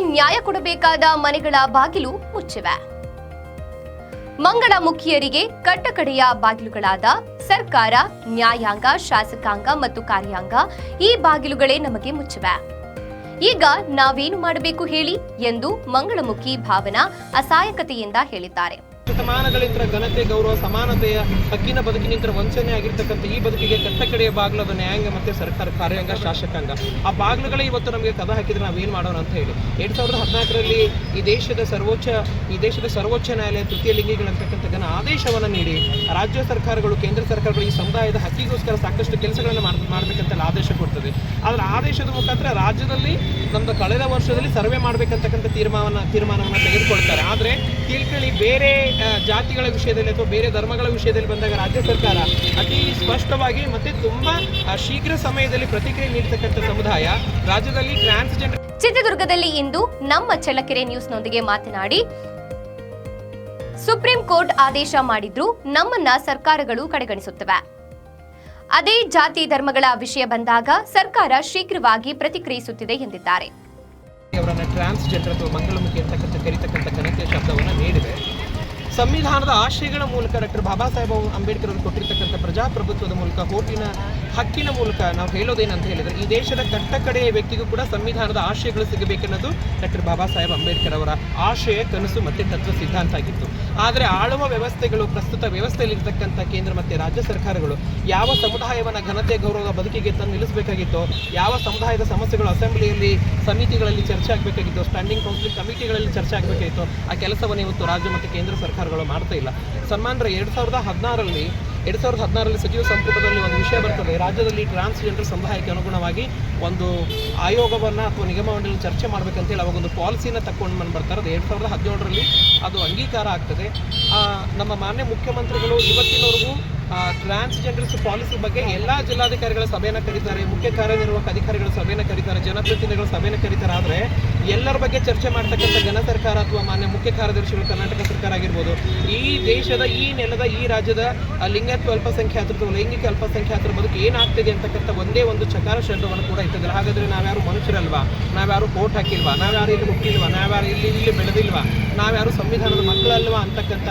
ಸಂವಿಧಾನದ ಮನೆಗಳ ಬಾಗಿಲು ಮುಚ್ಚಿವೆ. ಮಂಗಳಮುಖಿಯರಿಗೆ ಕಟ್ಟಕಡೆಯ ಬಾಗಿಲುಗಳಾದ ಸರ್ಕಾರ, ನ್ಯಾಯಾಂಗ, ಶಾಸಕಾಂಗ ಮತ್ತು ಕಾರ್ಯಾಂಗ ಈ ಬಾಗಿಲುಗಳೇ ನಮಗೆ ಮುಚ್ಚಿವೆ. ಈಗ ನಾವೇನು ಮಾಡಬೇಕು ಹೇಳಿ ಎಂದು ಮಂಗಳಮುಖಿ ಭಾವನಾ ಅಸಹಾಯಕತೆಯಿಂದ ಹೇಳಿದ್ದಾರೆ. ಶತಮಾನಗಳಿಂದ ಘನತೆ, ಗೌರವ, ಸಮಾನತೆಯ ಹಕ್ಕಿನ ಬದುಕಿನಿಂದ ವಂಚನೆ ಆಗಿರ್ತಕ್ಕಂಥ ಈ ಬದುಕಿಗೆ ಕಟ್ಟಕಡೆಯ ಬಾಗಿಲದ ನ್ಯಾಯಾಂಗ ಮತ್ತೆ ಸರ್ಕಾರ, ಕಾರ್ಯಾಂಗ, ಶಾಸಕಾಂಗ. ಆ ಬಾಗಿಲುಗಳೇ ಇವತ್ತು ನಮಗೆ ಕದ ಹಾಕಿದ್ರೆ ನಾವೇನು ಮಾಡೋಣ ಅಂತ ಹೇಳಿ. ಎರಡು ಸಾವಿರದ ಹದಿನಾಲ್ಕರಲ್ಲಿ ಈ ದೇಶದ ಸರ್ವೋಚ್ಚ, ಈ ದೇಶದ ಸರ್ವೋಚ್ಚ ನ್ಯಾಯಾಲಯ ತೃತೀಯ ಲಿಂಗಿಗಳಂತಕ್ಕಂಥ ಘನ ಆದೇಶವನ್ನು ನೀಡಿ, ರಾಜ್ಯ ಸರ್ಕಾರಗಳು, ಕೇಂದ್ರ ಸರ್ಕಾರಗಳು ಈ ಸಮುದಾಯದ ಹಕ್ಕಿಗೋಸ್ಕರ ಸಾಕಷ್ಟು ಕೆಲಸಗಳನ್ನು ಮಾಡಬೇಕಂತ ಆದೇಶ ಕೊಡ್ತದೆ. ಆದರೆ ಆದೇಶದ ಮುಖಾಂತರ ರಾಜ್ಯದಲ್ಲಿ ನಮ್ಮದು ಕಳೆದ ವರ್ಷದಲ್ಲಿ ಸರ್ವೆ ಮಾಡಬೇಕಂತಕ್ಕಂಥ ತೀರ್ಮಾನ ತೀರ್ಮಾನವನ್ನು ತೆಗೆದುಕೊಳ್ತಾರೆ. ಆದರೆ ತಿಳ್ಕೊಳ್ಳಿ ಬೇರೆ ಜಾತಿಗಳ ವಿಷಯದಲ್ಲಿ ಅಥವಾ ಬೇರೆ ಧರ್ಮಗಳ ವಿಷಯದಲ್ಲಿ ಬಂದಾಗ ರಾಜ್ಯ ಸರ್ಕಾರ ಅತಿ ಸ್ಪಷ್ಟವಾಗಿ ಮತ್ತೆ ತುಂಬಾ ಶೀಘ್ರ ಸಮಯದಲ್ಲಿ ಪ್ರತಿಕ್ರಿಯೆ ನೀಡತಕ್ಕಂಥ ಸಮುದಾಯ ರಾಜ್ಯದಲ್ಲಿ ಟ್ರಾನ್ಸ್ಜೆಂಡರ್ ಚಿತ್ರದುರ್ಗದಲ್ಲಿ ಇಂದು ನಮ್ಮ ಚಳ್ಳಕೆರೆ ನ್ಯೂಸ್ನೊಂದಿಗೆ ಮಾತನಾಡಿ ಸುಪ್ರೀಂ ಕೋರ್ಟ್ ಆದೇಶ ಮಾಡಿದ್ರು ನಮ್ಮನ್ನ ಸರ್ಕಾರಗಳು ಕಡೆಗಣಿಸುತ್ತವೆ. ಅದೇ ಜಾತಿ ಧರ್ಮಗಳ ವಿಷಯ ಬಂದಾಗ ಸರ್ಕಾರ ಶೀಘ್ರವಾಗಿ ಪ್ರತಿಕ್ರಿಯಿಸುತ್ತಿದೆ ಎಂದಿದ್ದಾರೆ ಅವರನ್ನ ಟ್ರಾನ್ಸ್ಜೆಂಡರ್ ಅಥವಾ ಮಂಗಳಮುಖಿ ಅಂತಕ್ಕಂಥ ಕರೀತಕ್ಕಂಥ ಘನತೆಯ ಶಬ್ದವನ್ನು ನೀಡಿದೆ ಸಂವಿಧಾನದ ಆಶಯಗಳ ಮೂಲಕ ಡಾಕ್ಟರ್ ಬಾಬಾ ಸಾಹೇಬ್ ಅಂಬೇಡ್ಕರ್ ಅವರು ಕೊಟ್ಟಿರ್ತಕ್ಕಂಥ ಪ್ರಜಾಪ್ರಭುತ್ವದ ಮೂಲಕ ಓಟಿನ ಹಕ್ಕಿನ ಮೂಲಕ ನಾವು ಹೇಳೋದೇನಂತ ಹೇಳಿದ್ರೆ, ಈ ದೇಶದ ಕಟ್ಟ ಕಡೆಯ ವ್ಯಕ್ತಿಗೂ ಕೂಡ ಸಂವಿಧಾನದ ಆಶಯಗಳು ಸಿಗಬೇಕನ್ನೋದು ಡಾಕ್ಟರ್ ಬಾಬಾ ಸಾಹೇಬ್ ಅಂಬೇಡ್ಕರ್ ಅವರ ಆಶಯ, ಕನಸು ಮತ್ತೆ ತತ್ವ ಸಿದ್ಧಾಂತ ಆಗಿತ್ತು. ಆದರೆ ಆಳುವ ವ್ಯವಸ್ಥೆಗಳು, ಪ್ರಸ್ತುತ ವ್ಯವಸ್ಥೆಯಲ್ಲಿರ್ತಕ್ಕಂಥ ಕೇಂದ್ರ ಮತ್ತೆ ರಾಜ್ಯ ಸರ್ಕಾರಗಳು ಯಾವ ಸಮುದಾಯವನ್ನು ಘನತೆ, ಗೌರವದ ಬದುಕಿಗೆ ತಂದು ನಿಲ್ಲಿಸಬೇಕಾಗಿತ್ತು, ಯಾವ ಸಮುದಾಯದ ಸಮಸ್ಯೆಗಳು ಅಸೆಂಬ್ಲಿಯಲ್ಲಿ, ಸಮಿತಿಗಳಲ್ಲಿ ಚರ್ಚೆ ಆಗಬೇಕಾಗಿತ್ತು ಸ್ಟ್ಯಾಂಡಿಂಗ್ ಕೌನ್ಸಿಲ್ ಕಮಿಟಿಗಳಲ್ಲಿ ಚರ್ಚೆ ಆಗಬೇಕಾಗಿತ್ತು, ಆ ಕೆಲಸವನ್ನು ಇವತ್ತು ರಾಜ್ಯ ಮತ್ತು ಕೇಂದ್ರ ಸರ್ಕಾರಗಳು ಮಾಡ್ತಾ ಇಲ್ಲ. ಸನ್ಮಾನ್ರ ಎರಡು ಸಾವಿರದ ಹದಿನಾರರಲ್ಲಿ ಎರಡು ಸಾವಿರದ ಹದಿನಾರರಲ್ಲಿ ಸಚಿವ ಸಂಪುಟದಲ್ಲಿ ಒಂದು ವಿಷಯ ಬರ್ತದೆ. ರಾಜ್ಯದಲ್ಲಿ ಟ್ರಾನ್ಸ್ಜೆಂಡರ್ ಸಮುದಾಯಕ್ಕೆ ಅನುಗುಣವಾಗಿ ಒಂದು ಆಯೋಗವನ್ನು ಅಥವಾ ನಿಗಮವನ್ನು ಚರ್ಚೆ ಮಾಡಬೇಕಂತೇಳಿ ಅವಾಗ ಒಂದು ಪಾಲಿಸಿನ ತಕ್ಕೊಂಡು ಬಂದು ಬರ್ತಾರೆ ಅದು ಎರಡು ಸಾವಿರದ ಹದಿನೇಳರಲ್ಲಿ ಅದು ಅಂಗೀಕಾರ ಆಗ್ತದೆ. ನಮ್ಮ ಮಾನ್ಯ ಮುಖ್ಯಮಂತ್ರಿಗಳು ಇವತ್ತಿನವರೆಗೂ ಟ್ರಾನ್ಸ್ಜೆಂಡರ್ಸ್ ಪಾಲಿಸಿ ಬಗ್ಗೆ ಎಲ್ಲ ಜಿಲ್ಲಾಧಿಕಾರಿಗಳ ಸಭೆಯನ್ನು ಕರೀತಾರೆ, ಮುಖ್ಯ ಕಾರ್ಯನಿರ್ವಾಹಕ ಅಧಿಕಾರಿಗಳ ಸಭೆಯನ್ನು ಕರೀತಾರೆ, ಜನಪ್ರತಿನಿಧಿಗಳ ಸಭೆಯನ್ನು ಕರೀತಾರೆ. ಆದರೆ ಎಲ್ಲರ ಬಗ್ಗೆ ಚರ್ಚೆ ಮಾಡ್ತಕ್ಕಂಥ ಜನ ಸರ್ಕಾರ ಅಥವಾ ಮಾನ್ಯ ಮುಖ್ಯ ಕಾರ್ಯದರ್ಶಿಗಳು ಕರ್ನಾಟಕ ಸರ್ಕಾರ ಆಗಿರ್ಬೋದು, ಈ ದೇಶದ, ಈ ನೆಲದ, ಈ ರಾಜ್ಯದ ಲಿಂಗತ್ವ ಅಲ್ಪಸಂಖ್ಯಾತರು ಲೈಂಗಿಕ ಅಲ್ಪಸಂಖ್ಯಾತರ ಬದುಕು ಏನಾಗ್ತಿದೆ ಅಂತಕ್ಕಂಥ ಒಂದೇ ಒಂದು ಚಕಾರ ಶಬ್ದವನ್ನು ಕೂಡ ಇಟ್ಟಿದ್ದಾರೆ. ಹಾಗಾದ್ರೆ ನಾವ್ಯಾರು ಮನುಷ್ಯರಲ್ವಾ? ನಾವ್ಯಾರು ಕೋಟ್ ಹಾಕಿಲ್ವಾ? ನಾವ್ಯಾರು ಇಲ್ಲಿ ಹುಟ್ಟಿಲ್ವಾ? ನಾವ್ಯಾರು ಇಲ್ಲಿ ಇಲ್ಲಿ ಬೆಳೆದಿಲ್ವಾ? ನಾವ್ಯಾರು ಸಂವಿಧಾನದ ಮಕ್ಕಳಲ್ವಾ ಅಂತಕ್ಕಂಥ